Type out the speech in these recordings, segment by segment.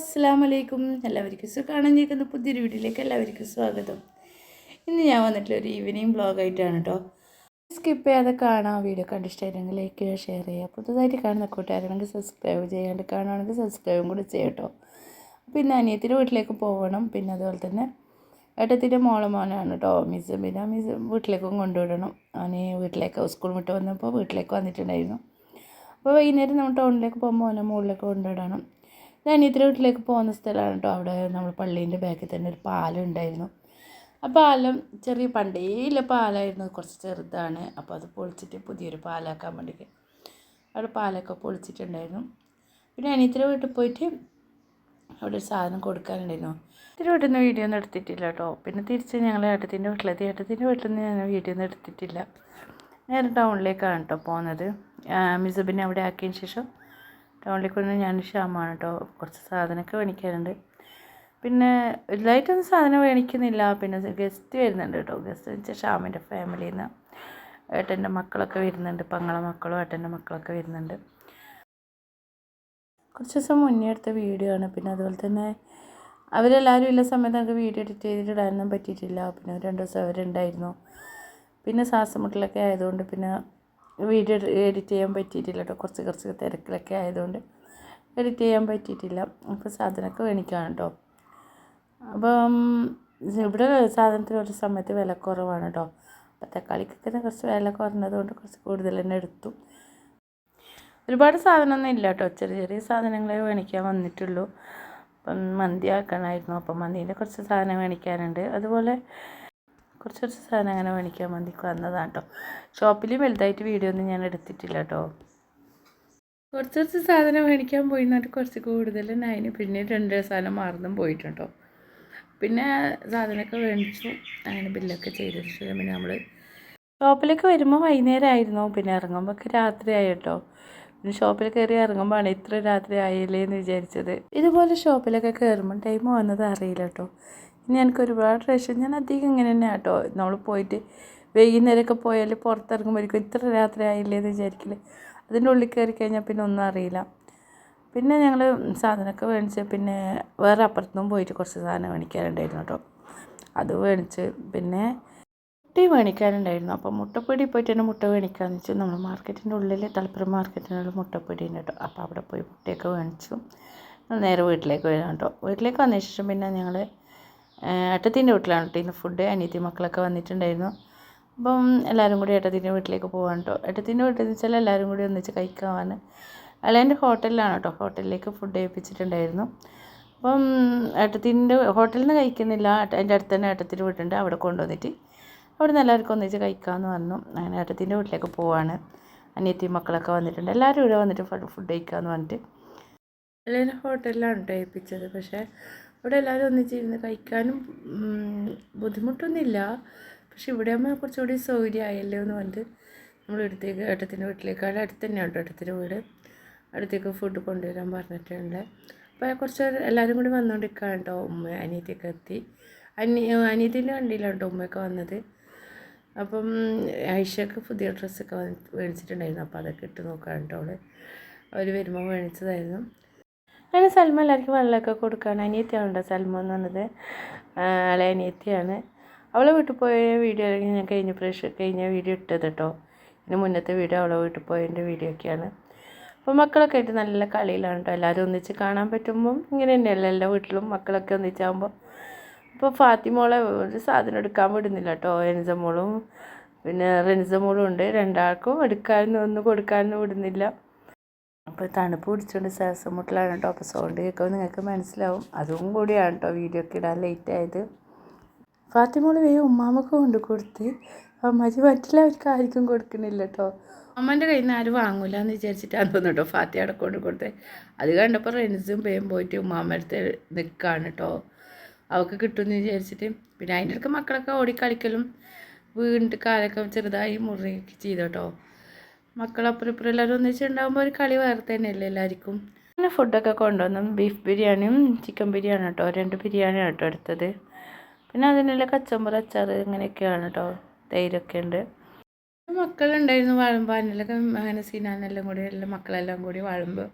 അസ്സാം വലൈക്കും എല്ലാവർക്കും സുഖാണെന്ന് കേൾക്കുന്ന പുതിയൊരു വീഡിയോയിലേക്ക് എല്ലാവർക്കും സ്വാഗതം. ഇന്ന് ഞാൻ വന്നിട്ടുള്ള ഒരു ഈവനിങ് ബ്ലോഗായിട്ടാണ് കേട്ടോ. സ്കിപ്പ് ചെയ്യാതെ കാണാം. വീഡിയോ കണ്ടിഷ്ടമായിരുന്നെങ്കിൽ ലൈക്ക് ചെയ്യുക ഷെയർ ചെയ്യുക. പുതുതായിട്ട് കാണുന്ന കൂട്ടുകാരാണെങ്കിൽ സബ്സ്ക്രൈബ് ചെയ്യാണ്ട് കാണുകയാണെങ്കിൽ സബ്സ്ക്രൈബും കൂടി ചെയ്യാം കേട്ടോ. പിന്നെ അനിയത്തിന്റെ വീട്ടിലേക്ക് പോകണം പിന്നെ അതുപോലെ തന്നെ ഏട്ടത്തിന്റെ മോളെ മോനാണ് കേട്ടോ. മിസ് പിന്നെ മിസ് വീട്ടിലേക്കും കൊണ്ടുവിടണം. അനി വീട്ടിലേക്ക് സ്കൂൾ വിട്ട് വന്നപ്പോൾ വീട്ടിലേക്ക് വന്നിട്ടുണ്ടായിരുന്നു. അപ്പോൾ വൈകുന്നേരം നമ്മൾ ടൗണിലേക്ക് പോകുമ്പോൾ അവനെ മുകളിലേക്ക് കൊണ്ടുവിടണം. ഞാൻ അനിയത്തിന്റെ വീട്ടിലേക്ക് പോകുന്ന സ്ഥലമാണ് കേട്ടോ. അവിടെ നമ്മൾ പള്ളീന്റെ ബാക്കിൽ തന്നെ ഒരു പാലം ഉണ്ടായിരുന്നു ആ പാലം ചെറിയ പണ്ടേയില്ല പാലമായിരുന്നു കുറച്ച് ചെറുതാണ്. അപ്പോൾ അത് പൊളിച്ചിട്ട് പുതിയൊരു പാലാക്കാൻ വേണ്ടിയിട്ട് അവിടെ പാലൊക്കെ പൊളിച്ചിട്ടുണ്ടായിരുന്നു. പിന്നെ അനിയത്തിന്റെ വീട്ടിൽ പോയിട്ട് അവിടെ ഒരു സാധനം കൊടുക്കാനുണ്ടായിരുന്നു. ഇത്തിരി വീട്ടിൽ നിന്ന് വീഡിയോ ഒന്നും എടുത്തിട്ടില്ല കേട്ടോ. പിന്നെ തിരിച്ച് ഞങ്ങൾ ഏട്ടത്തിന്റെ വീട്ടിലെത്തി ഏട്ടത്തിന്റെ വീട്ടിൽ നിന്ന് ഞാൻ വീഡിയോ ഒന്നും എടുത്തിട്ടില്ല. നേരെ ടൗണിലേക്കാണ് കേട്ടോ പോകുന്നത്. മിസബിനെ അവിടെ ആക്കിയതിന് ശേഷം ടൗണിലേക്ക് വന്ന് ഞാൻ ക്ഷാമാണ് കേട്ടോ. കുറച്ച് സാധനമൊക്കെ മേടിക്കാനുണ്ട്. പിന്നെ വലുതായിട്ടൊന്നും സാധനം മേടിക്കുന്നില്ല. പിന്നെ ഗസ്റ്റ് വരുന്നുണ്ട് കേട്ടോ. ഗസ്റ്റ് വെച്ചാൽ ഷാമിന്റെ ഫാമിലിയിൽ നിന്ന് ഏട്ടന്റെ മക്കളൊക്കെ വരുന്നുണ്ട്. പങ്ങളെ മക്കളും ഏട്ടന്റെ മക്കളൊക്കെ വരുന്നുണ്ട്. കുറച്ച് ദിവസം മുന്നേ എടുത്ത വീഡിയോ ആണ്. പിന്നെ അതുപോലെ തന്നെ അവരെല്ലാവരും ഇല്ല സമയത്ത് നമുക്ക് വീഡിയോ എഡിറ്റ് ചെയ്തിട്ട് ഇടാനൊന്നും പറ്റിയിട്ടില്ല. പിന്നെ രണ്ട് ദിവസം അവരുണ്ടായിരുന്നു. പിന്നെ ശ്വാസമുട്ടലൊക്കെ ആയതുകൊണ്ട് പിന്നെ വീഡിയോ എഡിറ്റ് ചെയ്യാൻ പറ്റിയിട്ടില്ല കേട്ടോ. കുറച്ച് കുറച്ച് തിരക്കിലൊക്കെ ആയതുകൊണ്ട് എഡിറ്റ് ചെയ്യാൻ പറ്റിയിട്ടില്ല. അപ്പോൾ സാധനമൊക്കെ മേടിക്കാം കേട്ടോ. അപ്പം ഇവിടെ സാധനത്തിന് ഒരു സമയത്ത് വില കുറവാണ് കേട്ടോ. അപ്പോൾ തക്കാളിക്കൊക്കെ കുറച്ച് വില കുറഞ്ഞതുകൊണ്ട് കുറച്ച് കൂടുതൽ തന്നെ എടുത്തു. ഒരുപാട് സാധനമൊന്നും ഇല്ല കേട്ടോ. ചെറിയ ചെറിയ സാധനങ്ങളെ മേടിക്കാൻ വന്നിട്ടുള്ളൂ. അപ്പം മന്തി ആക്കാനായിരുന്നു അപ്പം മന്തിന്റെ കുറച്ച് സാധനം മേടിക്കാനുണ്ട് അതുപോലെ കുറച്ച് കുറച്ച് സാധനം അങ്ങനെ മേടിക്കാൻ മന്തിക്ക് വന്നതാണ് കേട്ടോ ഷോപ്പിൽ വലുതായിട്ട് വീഡിയോ ഒന്നും ഞാൻ എടുത്തിട്ടില്ല കേട്ടോ കുറച്ച് കുറച്ച് സാധനം മേടിക്കാൻ പോയി എന്നിട്ട് കുറച്ച് കൂടുതൽ അതിന് പിന്നെ രണ്ട് സാധനം മാറുന്നും പോയിട്ടുണ്ടോ. പിന്നെ സാധനമൊക്കെ മേടിച്ചു. അങ്ങനെ ബില്ലൊക്കെ ശേഷം പിന്നെ നമ്മൾ ഷോപ്പിലേക്ക് വരുമ്പോൾ വൈകുന്നേരം ആയിരുന്നു പിന്നെ ഇറങ്ങുമ്പോൾ ഒക്കെ രാത്രിയായി കേട്ടോ പിന്നെ ഷോപ്പിൽ കയറി ഇറങ്ങുമ്പോഴാണ് ഇത്ര രാത്രി ആയില്ലേ എന്ന് വിചാരിച്ചത്. ഇതുപോലെ ഷോപ്പിലൊക്കെ കയറുമ്പോൾ ടൈം വന്നത് അറിയില്ല കേട്ടോ ഇനി എനിക്ക് ഒരുപാട് റേഷൻ ഞാൻ അധികം ഇങ്ങനെ തന്നെ കേട്ടോ നമ്മൾ പോയിട്ട് വൈകുന്നേരമൊക്കെ പോയാൽ പുറത്തിറങ്ങുമ്പോഴേക്കും ഇത്ര രാത്രി ആയില്ലേ എന്ന് വിചാരിക്കില്ല അതിന്റെ ഉള്ളിൽ കയറി കഴിഞ്ഞാൽ പിന്നെ ഒന്നും അറിയില്ല. പിന്നെ ഞങ്ങൾ സാധനമൊക്കെ മേടിച്ച് പിന്നെ വേറെ അപ്പുറത്തുനിന്നും പോയിട്ട് കുറച്ച് സാധനം മേടിക്കാനുണ്ടായിരുന്നു കേട്ടോ. അത് മേടിച്ച് പിന്നെ മുട്ട മേടിക്കാനുണ്ടായിരുന്നു. അപ്പോൾ മുട്ടപ്പൊടി പോയിട്ട് തന്നെ മുട്ട മേടിക്കാമെന്ന് വെച്ചാൽ നമ്മൾ മാർക്കറ്റിന്റെ ഉള്ളിൽ തലപ്പുറം മാർക്കറ്റിനുള്ള മുട്ടപ്പൊടി ഉണ്ട് കേട്ടോ. അപ്പോൾ അവിടെ പോയി മുട്ടയൊക്കെ മേടിച്ചു. നേരെ വീട്ടിലേക്ക് വരാം കേട്ടോ. വീട്ടിലേക്ക് വന്ന ശേഷം പിന്നെ ഞങ്ങൾ ഏട്ടത്തിന്റെ വീട്ടിലാണ് കേട്ടോ ഇന്ന് ഫുഡ് അനിയത്തി മക്കളൊക്കെ വന്നിട്ടുണ്ടായിരുന്നു. അപ്പം എല്ലാവരും കൂടി ഏട്ടത്തിന്റെ വീട്ടിലേക്ക് പോകാൻ കേട്ടോ. ഏട്ടത്തിന്റെ വീട്ടിൽ എന്ന് വെച്ചാൽ എല്ലാവരും കൂടി ഒന്നിച്ച് കഴിക്കാവാണ്. അളേന്റെ ഹോട്ടലിലാണ് കേട്ടോ. ഹോട്ടലിലേക്ക് ഫുഡ് ഏൽപ്പിച്ചിട്ടുണ്ടായിരുന്നു. അപ്പം ഏട്ടത്തിന്റെ ഹോട്ടലിൽ നിന്ന് കഴിക്കുന്നില്ല. എന്റെ അടുത്ത് തന്നെ ഏട്ടത്തിന്റെ വീട്ടുണ്ട് അവിടെ കൊണ്ടുവന്നിട്ട് അവിടെ നിന്ന് എല്ലാവർക്കും ഒന്നിച്ച് കഴിക്കാമെന്ന് പറഞ്ഞു. അങ്ങനെ ഏട്ടത്തിന്റെ വീട്ടിലേക്ക് പോവാണ്. അനിയത്തി മക്കളൊക്കെ വന്നിട്ടുണ്ട്. എല്ലാവരും ഇവിടെ വന്നിട്ട് ഫുഡ് കഴിക്കാമെന്ന് പറഞ്ഞിട്ട്. അല്ലെങ്കിൽ ഹോട്ടലിലാണ് കേട്ടോ ഏൽപ്പിച്ചത്. പക്ഷേ ഇവിടെ എല്ലാവരും ഒന്നിച്ചിരുന്ന് കഴിക്കാനും ബുദ്ധിമുട്ടൊന്നുമില്ല. പക്ഷെ ഇവിടെ ആകുമ്പോൾ കുറച്ചുകൂടി സൗകര്യമായല്ലോ എന്ന് പറഞ്ഞിട്ട് നമ്മൾ അടുത്തേക്ക് ഏട്ടത്തിന്റെ വീട്ടിലേക്ക് അവിടെ അടുത്ത് തന്നെ ഉണ്ട് ഏട്ടത്തിന്റെ വീട്. അടുത്തേക്ക് ഫുഡ് കൊണ്ടുവരാൻ പറഞ്ഞിട്ടുണ്ട് അപ്പോൾ കുറച്ച് എല്ലാവരും കൂടി വന്നുകൊണ്ടിരിക്കുകയാണ് കേട്ടോ ഉമ്മ അനിയത്തിയൊക്കെ എത്തി. അനി അനിയത്തിന്റെ വണ്ടിയിലാണ് കേട്ടോ ഉമ്മയൊക്കെ വന്നത്. അപ്പം ഐഷക്ക് പുതിയ ഡ്രസ്സൊക്കെ മേടിച്ചിട്ടുണ്ടായിരുന്നു. അപ്പോൾ അതൊക്കെ ഇട്ട് നോക്കാൻ കേട്ടോ അവൾ അവർ വരുമ്പോൾ മേടിച്ചതായിരുന്നു. അങ്ങനെ സൽമ എല്ലാവർക്കും വെള്ളമൊക്കെ കൊടുക്കുകയാണ്. അനിയത്തിയാണ് കേട്ടോ സൽമ എന്ന് പറഞ്ഞത്. ആളെ അനിയത്തിയാണ്. അവളെ വീട്ടിൽ പോയ വീഡിയോ ഞാൻ കഴിഞ്ഞ പ്രാവശ്യം കഴിഞ്ഞ വീഡിയോ ഇട്ടത് കേട്ടോ. ഇതിന് മുന്നത്തെ വീഡിയോ അവളെ വീട്ടിൽ പോയതിന്റെ വീഡിയോ ഒക്കെയാണ്. അപ്പോൾ മക്കളൊക്കെ ആയിട്ട് നല്ല കളിയിലാണ് കേട്ടോ. എല്ലാവരും ഒന്നിച്ച് കാണാൻ പറ്റുമ്പം ഇങ്ങനെ തന്നെയല്ല എല്ലാ വീട്ടിലും മക്കളൊക്കെ ഒന്നിച്ചാകുമ്പോൾ ഇപ്പോൾ ഫാത്തിമോളെ ഒരു സാധനം എടുക്കാൻ വിടുന്നില്ല കേട്ടോ. എൻസമോളും പിന്നെ റെൻസമോളും ഉണ്ട്. രണ്ടാൾക്കും എടുക്കാനൊന്നും ഒന്നും കൊടുക്കാനൊന്നും വിടുന്നില്ല. അപ്പോൾ തണുപ്പ് പിടിച്ചുകൊണ്ട് ശ്വാസം മുട്ടലാണ് കേട്ടോ അപ്പോൾ സൗണ്ട് കേൾക്കുമ്പോൾ നിങ്ങൾക്ക് മനസ്സിലാവും. അതും കൂടിയാണ് കേട്ടോ വീഡിയോ ഒക്കെ ഇടാൻ ലേറ്റ് ആയത്. ഫാത്തിമോൾ വേഗം ഉമ്മാമ്മക്ക് കൊണ്ട് കൊടുത്ത്. അമ്മാജി മറ്റുള്ളവർക്ക് ആർക്കും കൊടുക്കുന്നില്ല കേട്ടോ അമ്മന്റെ കയ്യിൽ നിന്ന് ആരും വാങ്ങൂല എന്ന് വിചാരിച്ചിട്ടാണ് തോന്നുന്നു കേട്ടോ ഫാത്തി അവിടെ കൊണ്ട് കൊടുത്തത് അത് കണ്ടപ്പോൾ റെൻസും പേയും പോയിട്ട് ഉമ്മാമ്മടുത്ത് നിൽക്കുകയാണ് കേട്ടോ അവൾക്ക് കിട്ടുമെന്ന് വിചാരിച്ചിട്ട്. പിന്നെ അതിന്റെ ഇടയ്ക്ക് മക്കളൊക്കെ ഓടിക്കളിക്കലും വീണ്ടും കാലൊക്കെ ചെറുതായി മുറിയൊക്കെ ചെയ്തു മക്കളപ്പുറം ഇപ്പുറം എല്ലാവരും ഒന്നിച്ചുണ്ടാകുമ്പോൾ ഒരു കളി വേറെ തന്നെയല്ലേ എല്ലാവർക്കും? അങ്ങനെ ഫുഡൊക്കെ കൊണ്ടുവന്നു. ബീഫ് ബിരിയാണിയും ചിക്കൻ ബിരിയാണി കേട്ടോ. രണ്ട് ബിരിയാണി കേട്ടോ എടുത്തത്. പിന്നെ അതിനുള്ള കച്ചമ്പർ അച്ചാർ അങ്ങനെയൊക്കെയാണ് കേട്ടോ. തൈരൊക്കെ ഉണ്ട്. മക്കളുണ്ടായിരുന്നു വാഴുമ്പോൾ. അതിനെല്ലാം അങ്ങനെ സീനാനെല്ലാം കൂടി എല്ലാം മക്കളെല്ലാം കൂടി വാഴുമ്പോൾ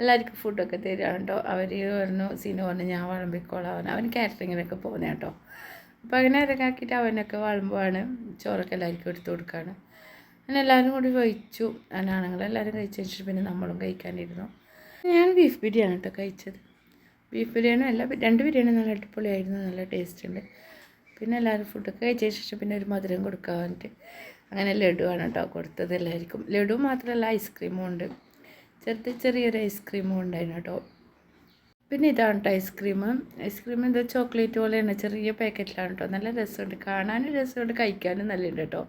എല്ലാവർക്കും ഫുഡൊക്കെ തരികയാണ് കേട്ടോ. അവർ പറഞ്ഞു സീനു പറഞ്ഞു ഞാൻ വിളമ്പിക്കോളാം അവൻ കാറ്ററിങ്ങിനൊക്കെ പോകുന്ന കേട്ടോ. അപ്പോൾ അങ്ങനെ ഇറങ്ങാക്കിയിട്ട് അവനൊക്കെ വാഴുമ്പോഴാണ് ചോറൊക്കെ എല്ലാവർക്കും എടുത്തു കൊടുക്കുകയാണ് അങ്ങനെ എല്ലാവരും കൂടി കഴിച്ചു. അങ്ങനെ ആണുങ്ങളെല്ലാവരും കഴിച്ചു വെച്ചിട്ട് പിന്നെ നമ്മളും കഴിക്കാനിരുന്നു. ഞാൻ ബീഫ് ബിരിയാണി കേട്ടോ കഴിച്ചത്. ബീഫ് ബിരിയാണി അല്ല രണ്ട് ബിരിയാണി നല്ല അടിപൊളിയായിരുന്നു നല്ല ടേസ്റ്റ് ഉണ്ട്. പിന്നെ എല്ലാവരും ഫുഡൊക്കെ കഴിച്ച ശേഷം പിന്നെ ഒരു മധുരം കൊടുക്കാൻ വേണ്ടിയിട്ട് അങ്ങനെ ലഡുവാണ് കേട്ടോ കൊടുത്തത് എല്ലാവർക്കും. ലഡു മാത്രമല്ല ഐസ്ക്രീമും ഉണ്ട്. ചെറുത് ചെറിയൊരു ഐസ്ക്രീമും ഉണ്ടായിരുന്നു കേട്ടോ പിന്നെ ഇതാണ് കേട്ടോ ഐസ്ക്രീം ഐസ്ക്രീം എന്താ? ചോക്ലേറ്റ് പോലെയാണ്. ചെറിയ പാക്കറ്റിലാണ് കേട്ടോ നല്ല രസമുണ്ട്. കാണാനും രസമുണ്ട് കഴിക്കാനും നല്ലുണ്ട് കേട്ടോ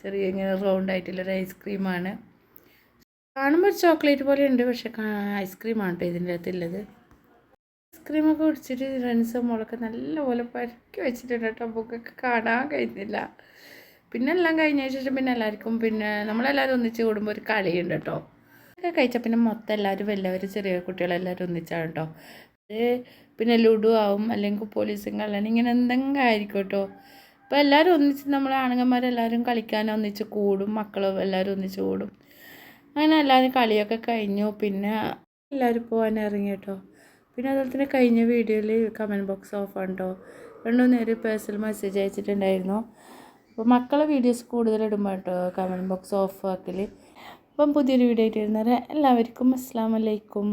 ചെറിയ ഇങ്ങനെ റൗണ്ട് ആയിട്ടുള്ളൊരു ഐസ്ക്രീമാണ് കാണുമ്പോൾ ചോക്ലേറ്റ് പോലെ ഉണ്ട് പക്ഷേ ഐസ്ക്രീമാണ് കേട്ടോ ഇതിന്റെ അകത്തുള്ളത് ഐസ്ക്രീമൊക്കെ കുടിച്ചിട്ട് ഫ്രണ്ട്സ് മോളൊക്കെ നല്ലപോലെ പരക്കി വെച്ചിട്ടുണ്ട് കേട്ടോ ബുക്കൊക്കെ കാണാൻ കഴിയുന്നില്ല പിന്നെ എല്ലാം കഴിഞ്ഞ ശേഷം പിന്നെ എല്ലാവർക്കും പിന്നെ നമ്മളെല്ലാവരും ഒന്നിച്ച് കൂടുമ്പോൾ ഒരു കളിയുണ്ട് കേട്ടോ ഒക്കെ കഴിച്ചാൽ പിന്നെ മൊത്തം എല്ലാവരും എല്ലാവരും ചെറിയ കുട്ടികളെല്ലാവരും ഒന്നിച്ചാണ് കേട്ടോ അത് പിന്നെ ലുഡു ആവും അല്ലെങ്കിൽ പോലീസും കള്ളൻ ഇങ്ങനെ എന്തെങ്കിലും ആയിരിക്കും കേട്ടോ അപ്പോൾ എല്ലാവരും ഒന്നിച്ച് നമ്മൾ ആണുങ്ങന്മാരെല്ലാവരും കളിക്കാൻ ഒന്നിച്ച് കൂടും മക്കളും എല്ലാവരും ഒന്നിച്ച് കൂടും. അങ്ങനെ എല്ലാവരും കളിയൊക്കെ കഴിഞ്ഞു. പിന്നെ എല്ലാവരും പോകാൻ ഇറങ്ങി കേട്ടോ പിന്നെ അതുപോലെ തന്നെ കഴിഞ്ഞ വീഡിയോയിൽ കമന്റ് ബോക്സ് ഓഫ് ഉണ്ടോ രണ്ടു നേരം പേഴ്സണൽ മെസ്സേജ് അയച്ചിട്ടുണ്ടായിരുന്നു. അപ്പോൾ മക്കളെ വീഡിയോസ് കൂടുതൽ ഇടുമ്പോൾ കേട്ടോ കമന്റ് ബോക്സ് ഓഫ് ആക്കൽ അപ്പം പുതിയൊരു വീഡിയോ ആയിട്ട് വരുന്നവരെ എല്ലാവർക്കും അസ്സാം വലൈക്കും